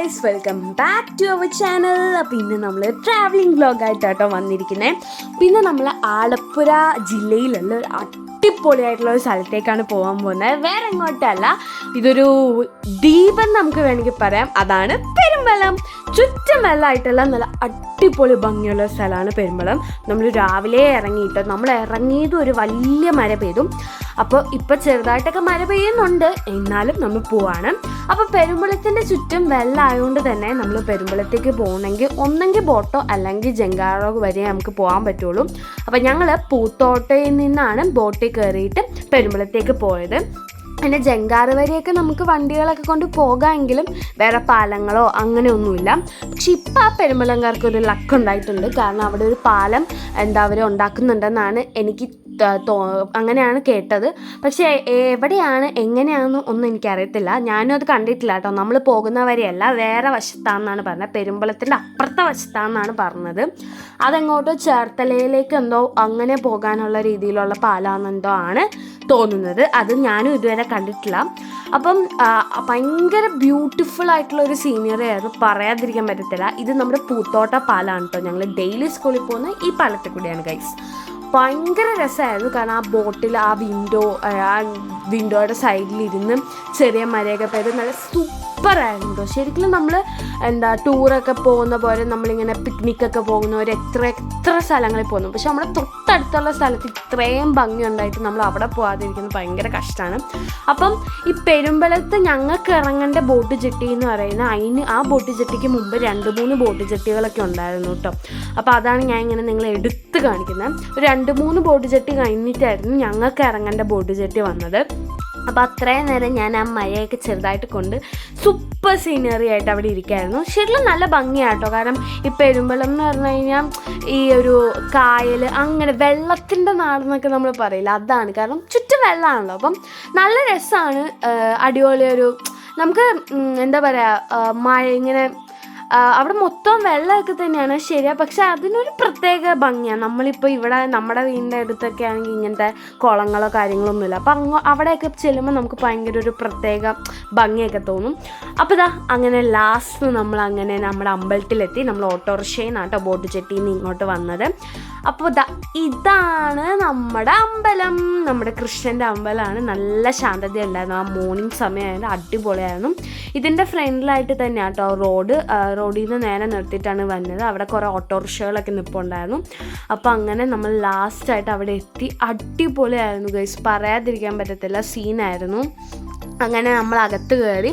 Guys welcome back to our channel പിന്നെ നമ്മൾ travelling വ്ലോഗായിട്ടാട്ടോ വന്നിരിക്കുന്നത് പിന്നെ നമ്മൾ ആലപ്പുഴ ജില്ലയിലുള്ള അടിപൊളിയായിട്ടുള്ള ഒരു സ്ഥലത്തേക്കാണ് പോകാൻ പോകുന്നത്. വേറെ എങ്ങോട്ടല്ല ഇതൊരു ദ്വീപം നമുക്ക് വേണമെങ്കിൽ പറയാം. അതാണ് പെരുമ്പലം. വെള്ളമായിട്ടുള്ള നല്ല അടിപൊളി ഭംഗിയുള്ള സ്ഥലമാണ് പെരുമ്പളം നമ്മൾ രാവിലെ ഇറങ്ങിയിട്ട് നമ്മൾ ഇറങ്ങിയത് ഒരു വലിയ മഴ പെയ്തു. അപ്പോൾ ഇപ്പോൾ ചെറുതായിട്ടൊക്കെ മഴ പെയ്യുന്നുണ്ട്. എന്നാലും നമ്മൾ പോവാണ്. അപ്പോൾ പെരുമ്പളത്തിന്റെ ചുറ്റും വെള്ളമായതുകൊണ്ട് തന്നെ നമ്മൾ പെരുമ്പളത്തേക്ക് പോകണമെങ്കിൽ ഒന്നെങ്കിൽ ബോട്ടോ അല്ലെങ്കിൽ ജങ്കാറോ വരെ നമുക്ക് പോകാൻ പറ്റുള്ളൂ. അപ്പോൾ ഞങ്ങൾ പൂത്തോട്ടയിൽ നിന്നാണ് ബോട്ടിൽ കയറിയിട്ട് പെരുമ്പളത്തേക്ക് പോയത്. പിന്നെ ജങ്കാറ് വരെയൊക്കെ നമുക്ക് വണ്ടികളൊക്കെ കൊണ്ട് പോകാമെങ്കിലും വേറെ പാലങ്ങളോ അങ്ങനെയൊന്നുമില്ല. പക്ഷെ ഇപ്പം ആ പെരുമ്പളങ്കാർക്ക് ഒരു ലക്ക് ഉണ്ടായിട്ടുണ്ട്. കാരണം അവിടെ ഒരു പാലം എന്താ അവർ ഉണ്ടാക്കുന്നുണ്ടെന്നാണ് എനിക്ക് അങ്ങനെയാണ് കേട്ടത്. പക്ഷേ എവിടെയാണ് എങ്ങനെയാണെന്ന് ഒന്നും എനിക്കറിയത്തില്ല. ഞാനും അത് കണ്ടിട്ടില്ല കേട്ടോ. നമ്മൾ പോകുന്ന വരെയല്ല വേറെ വശത്താണെന്നാണ് പറഞ്ഞത്. പെരുമ്പളത്തിന്റെ അപ്പുറത്തെ വശത്താണെന്നാണ് പറഞ്ഞത്. അതങ്ങോട്ട് ചേർത്തലയിലേക്ക് എന്തോ അങ്ങനെ പോകാനുള്ള രീതിയിലുള്ള പാലാണെന്നെന്തോ ആണ് തോന്നുന്നത്. അത് ഞാനും ഇതുവരെ കണ്ടിട്ടില്ല. അപ്പം ഭയങ്കര ബ്യൂട്ടിഫുൾ ആയിട്ടുള്ള ഒരു സീനിയർ ആയിരുന്നു പറയാതിരിക്കാൻ പറ്റത്തില്ല. ഇത് നമ്മുടെ പൂത്തോട്ട പാലാണ് കേട്ടോ. ഞങ്ങൾ ഡെയിലി സ്കൂളിൽ പോകുന്ന ഈ പാലത്തിൽ കൂടിയാണ് ഗൈസ് ഭയങ്കര രസമായിരുന്നു. കാരണം ആ ബോട്ടിൽ ആ വിൻഡോ ആ വിൻഡോയുടെ സൈഡിലിരുന്ന് ചെറിയ മരയൊക്കെ പെയ്ത് നല്ല സൂപ്പറായിരുന്നു ശരിക്കും നമ്മൾ എന്താ ടൂറൊക്കെ പോകുന്ന പോലെ നമ്മളിങ്ങനെ പിക്നിക്കൊക്കെ പോകുന്നവർ എത്ര എത്ര സ്ഥലങ്ങളിൽ പോകുന്നു. പക്ഷെ നമ്മുടെ തൊട്ടടുത്തുള്ള സ്ഥലത്ത് ഇത്രയും ഭംഗി ഉണ്ടായിട്ട് നമ്മൾ അവിടെ പോകാതിരിക്കുന്നത് ഭയങ്കര കഷ്ടമാണ് അപ്പം ഈ പെരുമ്പലത്ത് ഞങ്ങൾക്ക് ഇറങ്ങേണ്ട ബോട്ട് ജെട്ടി എന്ന് പറയുന്നത് അതിന് ആ ബോട്ട് ജെട്ടിക്ക് മുമ്പ് രണ്ട് മൂന്ന് ബോട്ട് ജെട്ടികളൊക്കെ ഉണ്ടായിരുന്നു കേട്ടോ. അപ്പോൾ അതാണ് ഞാൻ ഇങ്ങനെ നിങ്ങളെ എടുത്ത് കാണിക്കുന്നത്. രണ്ട് മൂന്ന് ബോട്ട് ജെട്ടി കഴിഞ്ഞിട്ടായിരുന്നു ഞങ്ങൾക്ക് ഇറങ്ങേണ്ട ബോട്ട് ജെട്ടി വന്നത്. അപ്പോൾ അത്രയും നേരം ഞാൻ ആ മഴയൊക്കെ ചെറുതായിട്ട് കൊണ്ട് സൂപ്പർ സീനറി ആയിട്ട് അവിടെ ഇരിക്കുകയായിരുന്നു ശരിക്കും നല്ല ഭംഗിയാട്ടോ. കാരണം ഈ പെരുമ്പളം എന്ന് പറഞ്ഞു കഴിഞ്ഞാൽ ഈ ഒരു കായൽ അങ്ങനെ വെള്ളത്തിന്റെ നാടെന്നൊക്കെ നമ്മൾ പറയില്ല അതാണ്. കാരണം ചുറ്റും വെള്ളമാണല്ലോ. അപ്പം നല്ല രസമാണ് അടിപൊളിയൊരു നമുക്ക് എന്താ പറയുക മഴ ഇങ്ങനെ അവിടെ മൊത്തം വെള്ളമൊക്കെ തന്നെയാണ്. ശരിയാ. പക്ഷെ അതിനൊരു പ്രത്യേക ഭംഗിയാണ് നമ്മളിപ്പോൾ ഇവിടെ നമ്മുടെ വീടിന്റെ അടുത്തൊക്കെ ആണെങ്കിൽ ഇങ്ങനത്തെ കുളങ്ങളോ കാര്യങ്ങളോ ഒന്നുമില്ല അപ്പം അങ്ങ് അവിടെയൊക്കെ ചെല്ലുമ്പോൾ നമുക്ക് ഭയങ്കര ഒരു പ്രത്യേക ഭംഗിയൊക്കെ തോന്നും. അപ്പോൾ ഇതാ അങ്ങനെ ലാസ്റ്റ് നമ്മൾ അങ്ങനെ നമ്മുടെ അമ്പലത്തിലെത്തി. നമ്മൾ ഓട്ടോറിക്ഷയിൽ നിന്നാട്ടോ ബോട്ട് ചെട്ടിയിൽ നിന്ന് ഇങ്ങോട്ട് വന്നത്. അപ്പോൾ ഇതാ ഇതാണ് നമ്മുടെ അമ്പലം. നമ്മുടെ കൃഷ്ണന്റെ അമ്പലമാണ്. നല്ല ശാന്തത ഉണ്ടായിരുന്നു ആ മോർണിംഗ് സമയമായിരുന്നു. അടിപൊളിയായിരുന്നു. ഇതിന്റെ ഫ്രണ്ടിലായിട്ട് തന്നെ കേട്ടോ റോഡ് റോഡിൽ നിന്ന് നേരെ നിർത്തിയിട്ടാണ് വന്നത്. അവിടെ കുറേ ഓട്ടോറിക്ഷകളൊക്കെ നിൽപ്പുണ്ടായിരുന്നു അപ്പോൾ അങ്ങനെ നമ്മൾ ലാസ്റ്റായിട്ട് അവിടെ എത്തി. അടിപൊളിയായിരുന്നു ഗൈസ് പറയാതിരിക്കാൻ പറ്റത്തില്ല. സീനായിരുന്നു അങ്ങനെ നമ്മൾ അകത്ത് കയറി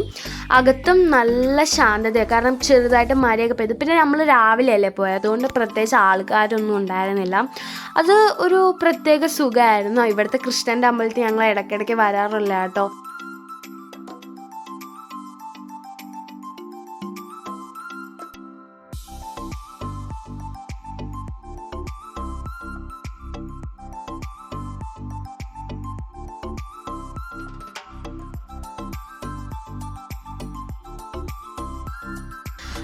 അകത്തും നല്ല ശാന്തതയാണ് കാരണം ചെറുതായിട്ട് മരയൊക്കെ പെയ്തു. പിന്നെ നമ്മൾ രാവിലെ അല്ലേ പോയത് അതുകൊണ്ട് പ്രത്യേകിച്ച് ആൾക്കാരൊന്നും ഉണ്ടായിരുന്നില്ല. അത് ഒരു പ്രത്യേക സുഖമായിരുന്നു ഇവിടുത്തെ കൃഷ്ണന്റെ അമ്പലത്തിൽ ഞങ്ങൾ ഇടയ്ക്കിടയ്ക്ക് വരാറില്ല കേട്ടോ.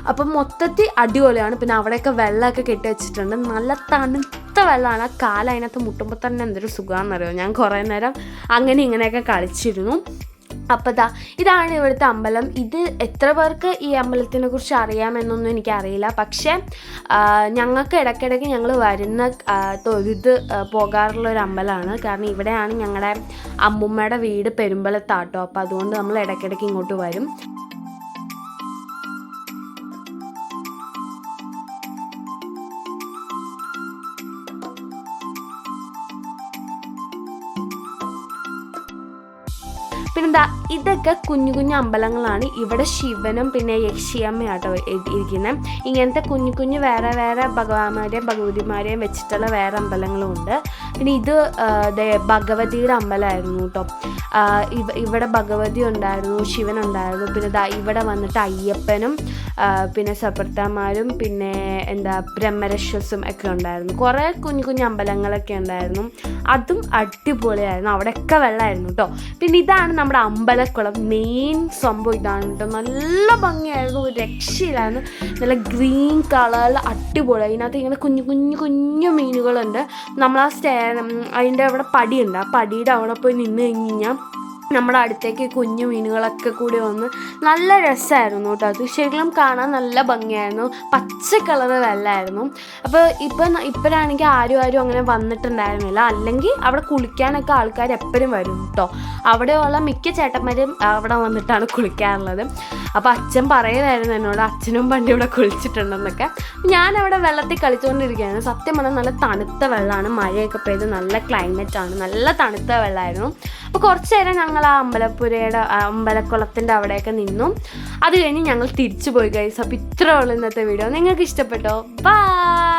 അപ്പം മൊത്തത്തിൽ അടിപൊളിയാണ്. പിന്നെ അവിടെയൊക്കെ വെള്ളമൊക്കെ കെട്ടി വെച്ചിട്ടുണ്ട്. നല്ല തണുത്ത വെള്ളമാണ്. ആ കാല അതിനകത്ത് മുട്ടുമ്പോൾ തന്നെ എന്തൊരു സുഖമാണെന്നറിയോ? ഞാൻ കുറേ നേരം അങ്ങനെ ഇങ്ങനെയൊക്കെ കളിച്ചിരുന്നു. അപ്പോൾ ദാ ഇതാണ് ഇവിടുത്തെ അമ്പലം. ഇത് എത്ര പേർക്ക് ഈ അമ്പലത്തിനെ കുറിച്ച് അറിയാമെന്നൊന്നും എനിക്കറിയില്ല. പക്ഷേ ഞങ്ങൾക്ക് ഇടയ്ക്കിടയ്ക്ക് ഞങ്ങൾ വരുന്ന തൊഴുത് പോകാറുള്ള ഒരു അമ്പലമാണ്. കാരണം ഇവിടെയാണ് ഞങ്ങളുടെ അമ്മുമ്മയുടെ വീട് പെരുമ്പലത്താട്ടോ. അപ്പോൾ അതുകൊണ്ട് നമ്മൾ ഇടയ്ക്കിടയ്ക്ക് ഇങ്ങോട്ട് വരും. 된다. ഇതൊക്കെ കുഞ്ഞു കുഞ്ഞു അമ്പലങ്ങളാണ്. ഇവിടെ ശിവനും പിന്നെ യക്ഷിയമ്മയാട്ടോ ഇരിക്കുന്നത് ഇങ്ങനത്തെ കുഞ്ഞു കുഞ്ഞു വേറെ വേറെ ഭഗവാന്മാരെയും ഭഗവതിമാരെയും വെച്ചിട്ടുള്ള വേറെ അമ്പലങ്ങളും ഉണ്ട്. പിന്നെ ഇത് ഭഗവതിയുടെ അമ്പലമായിരുന്നു കേട്ടോ. ഇവ- ഇവിടെ ഭഗവതി ഉണ്ടായിരുന്നു ശിവൻ ഉണ്ടായിരുന്നു. പിന്നെ ദാ ഇവിടെ വന്നിട്ട് അയ്യപ്പനും പിന്നെ സപ്രത്തമാരും പിന്നെ എന്താ ബ്രഹ്മരശ്വസും ഒക്കെ ഉണ്ടായിരുന്നു. കുറേ കുഞ്ഞു കുഞ്ഞു അമ്പലങ്ങളൊക്കെ ഉണ്ടായിരുന്നു. അതും അടിപൊളിയായിരുന്നു. അവിടെയൊക്കെ വെള്ളമായിരുന്നു കേട്ടോ. പിന്നെ ഇതാണ് നമ്മുടെ അമ്പലക്കുളം മെയിൻ സംഭവം ഇതാണ് കേട്ടോ നല്ല ഭംഗിയായിരുന്നു. ഒരു രക്ഷയിലായിരുന്നു നല്ല ഗ്രീൻ കളറിൽ അടിപൊളി. അതിനകത്ത് ഇങ്ങനെ കുഞ്ഞു കുഞ്ഞു കുഞ്ഞു മീനുകളുണ്ട്. നമ്മൾ ആ സ്റ്റേ അതിന്റെ അവിടെ പടിയുണ്ട്. ആ പടിയുടെ അവിടെ പോയി നിന്ന് കഴിഞ്ഞ് കഴിഞ്ഞാൽ നമ്മുടെ അടുത്തേക്ക് കുഞ്ഞു മീനുകളൊക്കെ കൂടി വന്ന് നല്ല രസമായിരുന്നു കേട്ടോ. അത് ശരിക്കും കാണാൻ നല്ല ഭംഗിയായിരുന്നു. പച്ച കളറ് വെള്ളമായിരുന്നു അപ്പോൾ ഇപ്പം ഇപ്പോഴാണെങ്കിൽ ആരും ആരും അങ്ങനെ വന്നിട്ടുണ്ടായിരുന്നില്ല. അല്ലെങ്കിൽ അവിടെ കുളിക്കാനൊക്കെ ആൾക്കാർ എപ്പോഴും വരും കേട്ടോ. അവിടെയുള്ള മിക്ക ചേട്ടന്മാരും അവിടെ വന്നിട്ടാണ് കുളിക്കാറുള്ളത്. അപ്പോൾ അച്ഛൻ പറയുമായിരുന്നു എന്നോട് അച്ഛനും പണ്ട് ഇവിടെ കുളിച്ചിട്ടുണ്ടെന്നൊക്കെ. ഞാൻ അവിടെ വെള്ളത്തിൽ കളിച്ചുകൊണ്ടിരിക്കുകയാണ്. സത്യം പറഞ്ഞാൽ നല്ല തണുത്ത വെള്ളമാണ്. മഴയൊക്കെ പെയ്ത് നല്ല ക്ലൈമറ്റ് ആണ്. നല്ല തണുത്ത വെള്ളമായിരുന്നു അപ്പോൾ കുറച്ച് നേരം ഞങ്ങൾ ആ അമ്പലപ്പുരയുടെ അമ്പലക്കുളത്തിന്റെ അവിടെയൊക്കെ നിന്നു. അത് കഴിഞ്ഞ് ഞങ്ങൾ തിരിച്ചു പോയി കഴിച്ചു അപ്പോൾ ഇത്രയുള്ള ഇന്നത്തെ വീഡിയോ നിങ്ങൾക്ക് ഇഷ്ടപ്പെട്ടോ? ബൈ